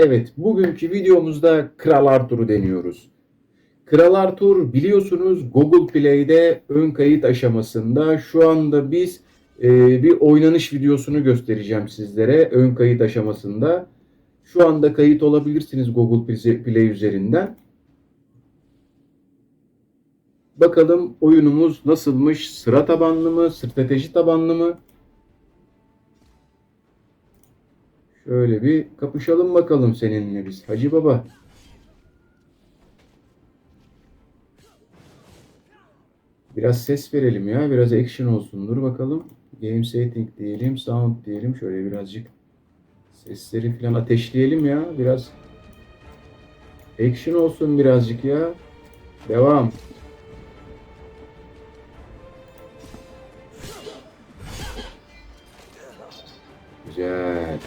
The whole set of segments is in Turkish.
Evet, bugünkü videomuzda Kral Arthur'u deniyoruz. Kral Arthur biliyorsunuz Google Play'de ön kayıt aşamasında. Şu anda biz e, bir oynanış videosunu göstereceğim sizlere ön kayıt aşamasında. Şu anda kayıt olabilirsiniz Google Play üzerinden. Bakalım oyunumuz nasılmış? Sıra tabanlı mı? Strateji tabanlı mı? Şöyle bir kapışalım bakalım seninle biz. Hacı Baba. Biraz ses verelim ya. Biraz action olsun. Dur bakalım. Game setting diyelim. Sound diyelim. Şöyle birazcık sesleri falan ateşleyelim ya. Biraz action olsun birazcık ya. Devam. Güzel.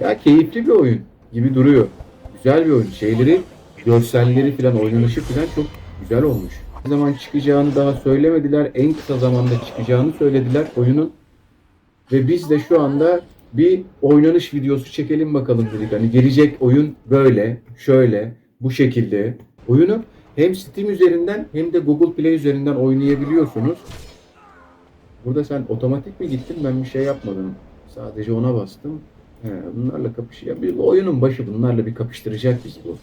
Ya keyifli bir oyun gibi duruyor. Güzel bir oyun. Şeyleri, görselleri falan, oynanışı falan çok güzel olmuş. Ne zaman çıkacağını daha söylemediler. En kısa zamanda çıkacağını söylediler oyunun. Ve biz de şu anda bir oynanış videosu çekelim bakalım dedik. Hani gelecek oyun böyle, şöyle, bu şekilde. Oyunu hem Steam üzerinden hem de Google Play üzerinden oynayabiliyorsunuz. Burada sen otomatik mi gittin? Ben bir şey yapmadım. Sadece ona bastım. He, bunlarla kapışıyor. Bir oyunun başı bunlarla bir kapıştıracak bizi bu.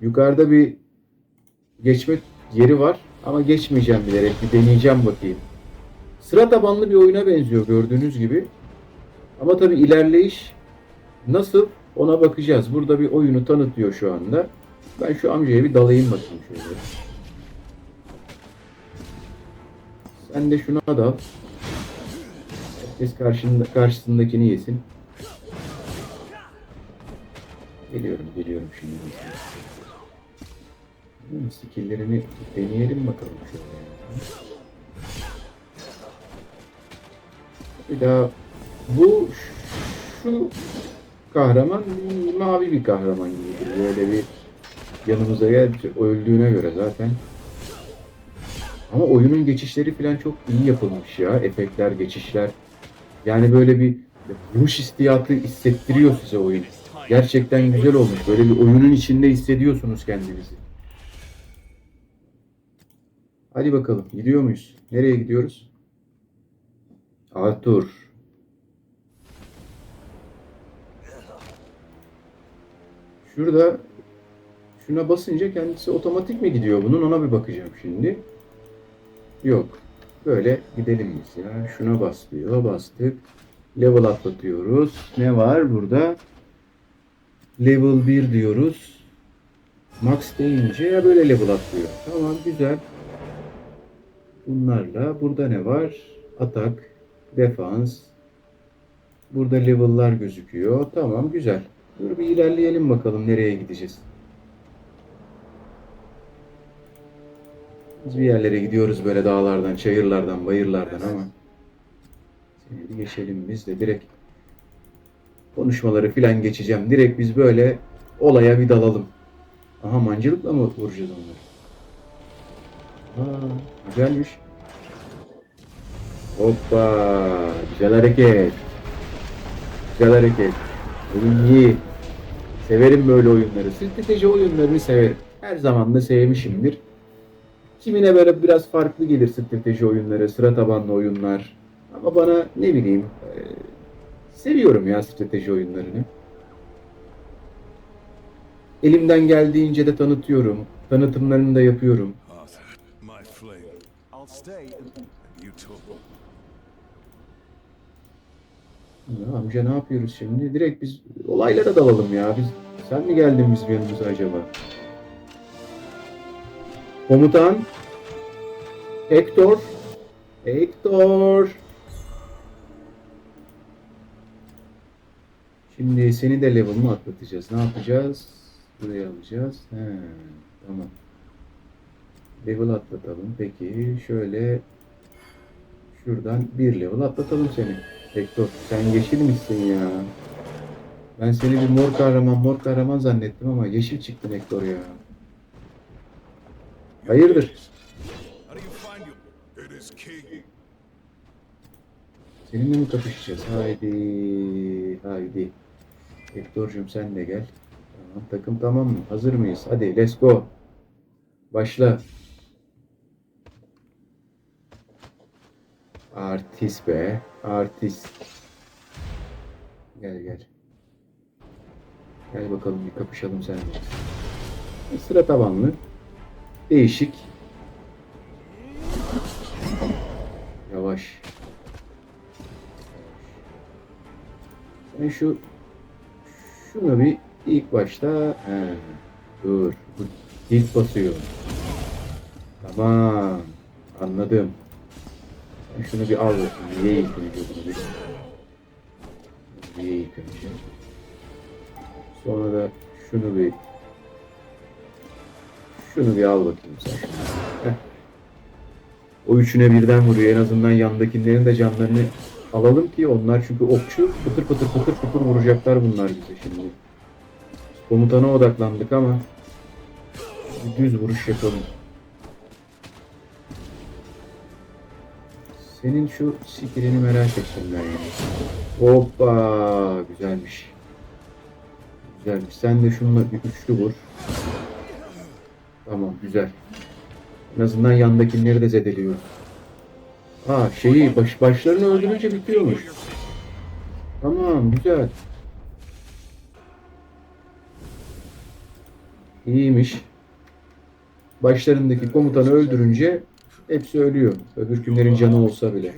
Yukarıda bir geçme yeri var ama geçmeyeceğim bilerek bir deneyeceğim bakayım. Sıra tabanlı bir oyuna benziyor gördüğünüz gibi. Ama tabi ilerleyiş nasıl ona bakacağız. Burada bir oyunu tanıtıyor şu anda. Ben şu amcaya bir dalayım bakayım şöyle. Sen de şuna dal. Herkes karşında, karşısındakini yesin. Geliyorum, geliyorum şimdi. Hmm, skill'lerini deneyelim bakalım şöyle. Bir daha bu şu kahraman mavi bir kahraman gibi böyle bir yanımıza geldi öldüğüne göre zaten ama oyunun geçişleri falan çok iyi yapılmış ya. Efektler, geçişler. Yani böyle bir vuruş istiyatı hissettiriyor size oyun. Gerçekten güzel olmuş. Böyle bir oyunun içinde hissediyorsunuz kendinizi. Hadi bakalım. Gidiyor muyuz? Nereye gidiyoruz? Arthur. Şurada şuna basınca kendisi otomatik mi gidiyor bunun ona bir bakacağım şimdi. Yok. Böyle gidelim biz ya. Şuna bas diyor. Bastık. Level atlatıyoruz. Ne var burada? Level 1 diyoruz. Max deyince ya böyle level atlıyor. Tamam güzel. Bunlarla burada ne var? Atak, defans. Burada level'lar gözüküyor. Tamam güzel. Dur bir ilerleyelim bakalım nereye gideceğiz. Biz bir yerlere gidiyoruz böyle dağlardan, çayırlardan, bayırlardan ama seni geçelim biz de direkt konuşmaları filan geçeceğim. Direkt biz böyle olaya bir dalalım. Aha mancılıkla mı vuracağız onları? Aa, güzelmiş. Hoppa, güzel hareket. Güzel hareket. Oyun iyi. Severim böyle oyunları. Strateji oyunlarını severim. Her zaman da sevmişimdir. Kimine böyle biraz farklı gelir strateji oyunları, sıra tabanlı oyunlar. Ama bana ne bileyim e, seviyorum ya strateji oyunlarını. Elimden geldiğince de tanıtıyorum. Tanıtımlarını da yapıyorum. Ya amca ne yapıyoruz şimdi? Direkt biz olaylara dalalım ya. Biz sen mi geldin bizim yanımıza acaba? Komutan Hector Hector Şimdi seni de level mı atlatacağız? Ne yapacağız? Buraya alacağız. He, tamam. Level atlatalım. Peki şöyle şuradan bir level atlatalım seni. Hector sen yeşil misin ya? Ben seni bir mor kahraman mor kahraman zannettim ama yeşil çıktın Hector ya. Hayırdır? Seninle mi kapışacağız? Haydi. Haydi. Hector'cum sen de gel. Tamam, takım tamam mı? Hazır mıyız? Hadi let's go. Başla. Artist be. Artist. Gel gel. Gel bakalım bir kapışalım seninle. Sıra tabanlı. Değişik. Yavaş. Sen şu şunu bir ilk başta he, dur. Bu ilk basıyor. Tamam. Anladım. Şunu bir al bakayım. Niye ilk bunu bir? Niye ilk? Sonra da şunu bir şunu bir al bakayım sen. Heh. O üçüne birden vuruyor. En azından yandakilerin de canlarını alalım ki onlar çünkü okçu pıtır pıtır pıtır pıtır vuracaklar bunlar bize şimdi. Komutana odaklandık ama düz vuruş yapalım. Senin şu skillini merak ettim ben ya. Hoppa güzelmiş. Güzelmiş. Sen de şununla bir üçlü vur. Tamam güzel. En azından yandakileri de zedeliyoruz. Ha şeyi baş, başlarını öldürünce bitiyormuş. Tamam güzel. İyiymiş. Başlarındaki komutanı öldürünce hepsi ölüyor. Öbürkünlerin canı olsa bile.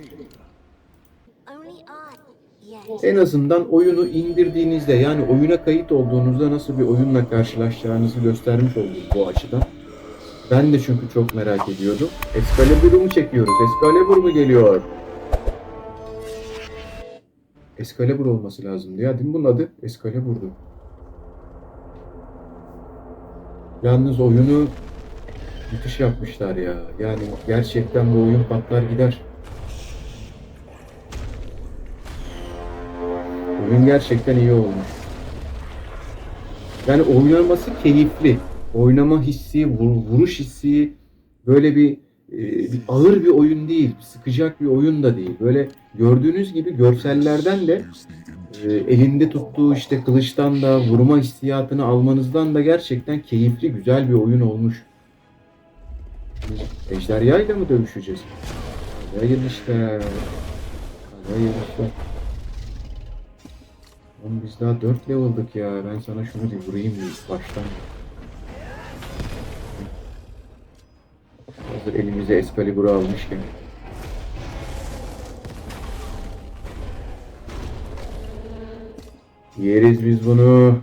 En azından oyunu indirdiğinizde yani oyuna kayıt olduğunuzda nasıl bir oyunla karşılaşacağınızı göstermiş olduk bu açıdan. Ben de çünkü çok merak ediyordum. Excalibur'u mu çekiyoruz? Excalibur mu geliyor? Excalibur olması lazımdı ya. Değil mi bunun adı? Excalibur'du. Yalnız oyunu müthiş yapmışlar ya. Yani gerçekten bu oyun patlar gider. Oyun gerçekten iyi olmuş. Yani oynaması keyifli. Oynama hissi, vur- vuruş hissi böyle bir, e, bir ağır bir oyun değil. Sıkacak bir oyun da değil. Böyle gördüğünüz gibi görsellerden de e, elinde tuttuğu işte kılıçtan da vurma hissiyatını almanızdan da gerçekten keyifli, güzel bir oyun olmuş. Ejderha ile mi dövüşeceğiz? Hayır işte. Hayır işte. Oğlum biz daha 4 level'dık ya. Ben sana şunu bir vurayım baştan. Hazır elimize Excalibur'u almışken. Yeriz biz bunu.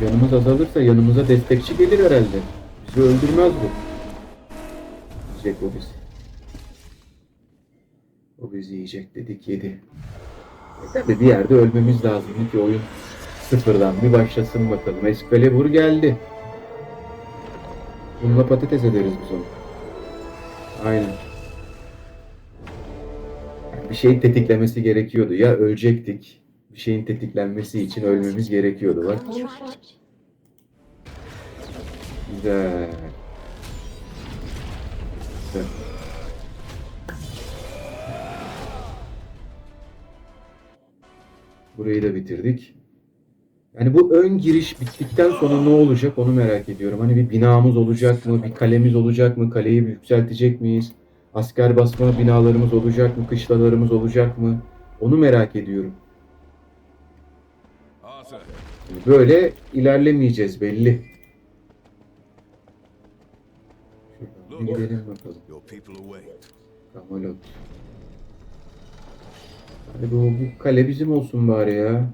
Canımız azalırsa yanımıza destekçi gelir herhalde. Bizi öldürmez bu. Yiyecek o bizi. O bizi yiyecek dedik yedi. E tabi bir yerde ölmemiz lazım ki oyun sıfırdan bir başlasın bakalım. Excalibur geldi. Bununla patates ederiz biz onu. Aynen. Bir şeyin tetiklemesi gerekiyordu. Ya ölecektik. Bir şeyin tetiklenmesi için ölmemiz gerekiyordu. Bak güzel. Güzel. Burayı da bitirdik. Yani bu ön giriş bittikten sonra ne olacak onu merak ediyorum. Hani bir binamız olacak mı? Bir kalemiz olacak mı? Kaleyi yükseltecek miyiz? Asker basma binalarımız olacak mı? Kışlalarımız olacak mı? Onu merak ediyorum. Böyle ilerlemeyeceğiz belli. Şuradan gidelim bakalım. Kamalot. Hadi bu, bu kale bizim olsun bari ya.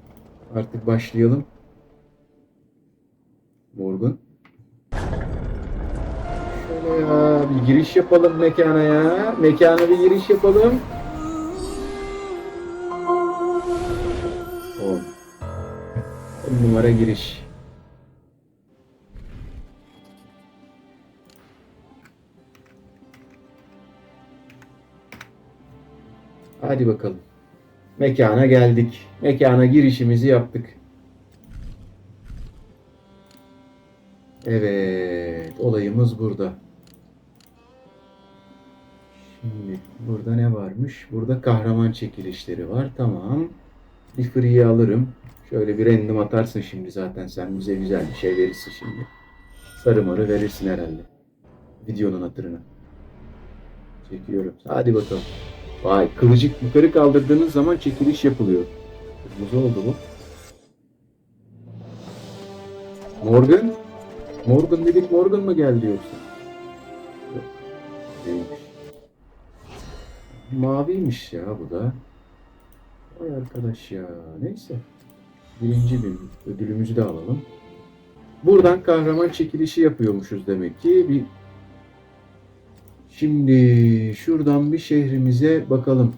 Artık başlayalım. Morgan. Şöyle ya bir giriş yapalım mekana ya. Mekana bir giriş yapalım. On. Numara giriş. Hadi bakalım. Mekana geldik. Mekana girişimizi yaptık. Evet, olayımız burada. Şimdi burada ne varmış? Burada kahraman çekilişleri var. Tamam. Bir free'yi alırım. Şöyle bir random atarsın şimdi zaten. Sen bize güzel bir şey verirsin şimdi. Sarı marı verirsin herhalde. Videonun hatırına. Çekiyorum. Hadi bakalım. Vay kılıcık yukarı kaldırdığınız zaman çekiliş yapılıyor. Kırmızı oldu bu. Morgan? Morgan dedik Morgan mı geldi yoksa? Yok. Neymiş? Maviymiş ya bu da. Vay arkadaş ya. Neyse. Birinci gün ödülümüzü de alalım. Buradan kahraman çekilişi yapıyormuşuz demek ki. Bir Şimdi şuradan bir şehrimize bakalım.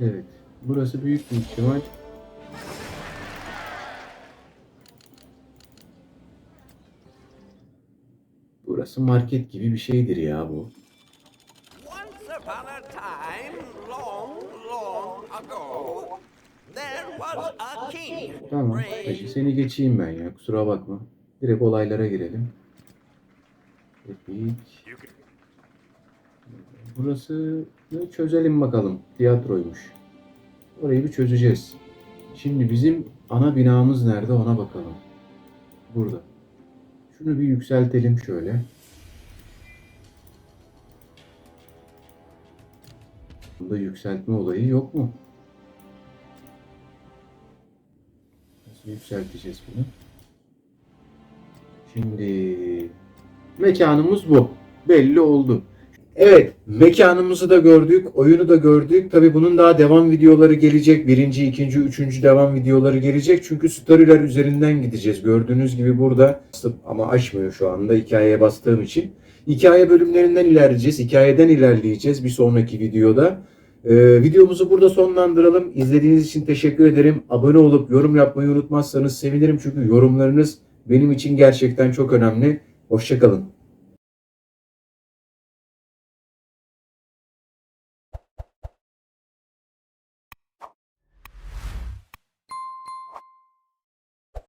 Evet. Burası büyük bir ihtimal. Burası market gibi bir şeydir ya bu. Tamam. Peki seni geçeyim ben ya. Kusura bakma. Direkt olaylara girelim. Epik. Burası çözelim bakalım. Tiyatroymuş. Orayı bir çözeceğiz. Şimdi bizim ana binamız nerede ona bakalım. Burada. Şunu bir yükseltelim şöyle. Bunda yükseltme olayı yok mu? Nasıl yükselteceğiz bunu? Şimdi mekanımız bu. Belli oldu. Evet, mekanımızı da gördük, oyunu da gördük. Tabi bunun daha devam videoları gelecek. Birinci, ikinci, üçüncü devam videoları gelecek. Çünkü storyler üzerinden gideceğiz. Gördüğünüz gibi burada ama açmıyor şu anda hikayeye bastığım için. Hikaye bölümlerinden ilerleyeceğiz. Hikayeden ilerleyeceğiz bir sonraki videoda. Ee, videomuzu burada sonlandıralım. İzlediğiniz için teşekkür ederim. Abone olup yorum yapmayı unutmazsanız sevinirim. Çünkü yorumlarınız benim için gerçekten çok önemli. Hoşçakalın.